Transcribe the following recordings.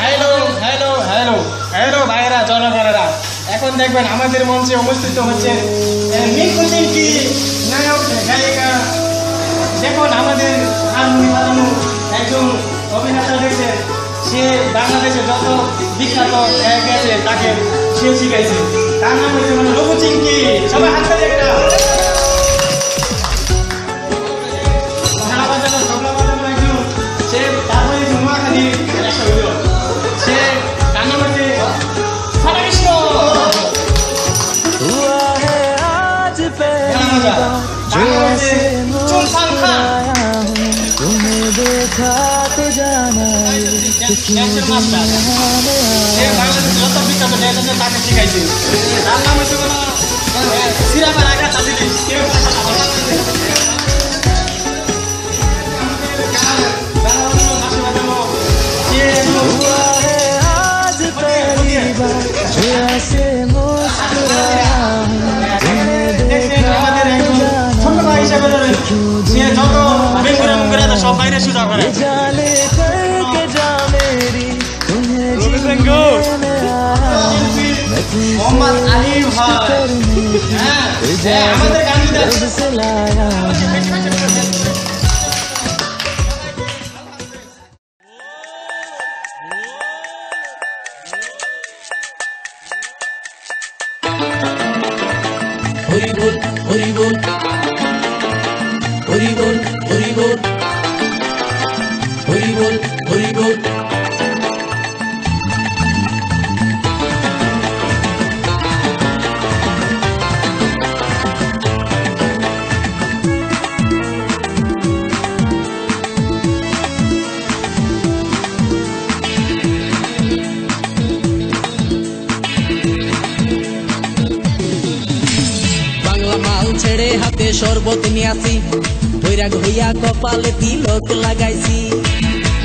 Hello hello hello. Hello ভাইরা জনগণেরা। এখন দেখবেন আমাদের মঞ্চে উপস্থিত হচ্ছে গায়িকা। দেখুন, আমাদের একজন অভিনেতা দেখছেন সে বাংলাদেশে যত বিখ্যাত আছে, তাকে সে শিখাইছে। তার নাম হচ্ছে মানে লঘু চিঙ্কি সবাই হাত आया বাংলাদেশে তাকে শিখাইছে। সিরাপার क्यों সব বাইরে সুদা করে जाने करके जा मेरी तुम्हें जीने में आया हूँ मैं মোহাম্মদ तुमसे আলী ভাই करने की হ্যাঁ হ্যাঁ, আমাদের গান দিতে दर्द से लाया हूँ হরি বল হরি বল হরি বল হরি বল হরি বল হরি বল বাংলা মাল ছেড়ে হাতে শরবত নিয়ে আসি। বৈরাগ হইয়া কপালে তিলক লাগাইছি।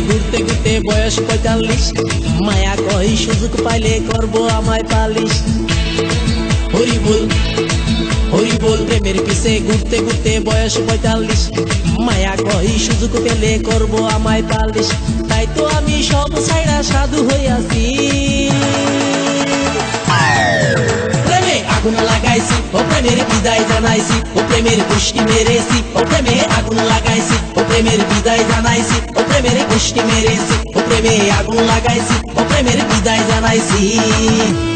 ঘুরতে ঘুরতে বয়স পঁয়তাল্লিশ। মায়া কই সুযোগ পাইলে করব আমায় পালিশ। হরি বল হরি বল প্রেমের পিছে ঘুরতে ঘুরতে বয়স পঁয়তাল্লিশ। মায়া কই সুযোগ পেলে করব আমায় পালিশ। তাই তো আমি সব ছাইড়া সাধু হইয়াছি আগুন লাগাইছি ও প্রেমের বিদায় জানাইছি ও প্রেমের পুষ্টি মেরেছি ও প্রেমে আগুন লাগাইছি ও প্রেমের বিদায় জানাইছি ও প্রেমের পুষ্টি মেরেছি ও প্রেমে আগুন লাগাইছি ও প্রেমের বিদায় জানাইছি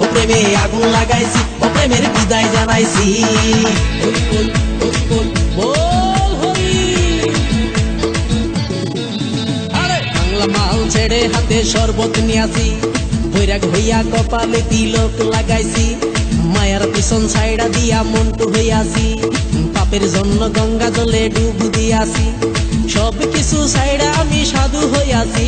প্রেমে আগুন লাগাইছি ও প্রেমের বিদায় জানাইছি মাল ছেড়ে হাতে শরবত নিয়াছি বৈরাগ হইয়া কপালে তিলক লাগাইছি মায়ার পিছন ছাইড়া দিয়া মন্টু হইয়াছি পাপের জন্য গঙ্গা জলে ডুব দিয়াছি সব কিছু ছাইড়া আমি সাধু হইয়াছি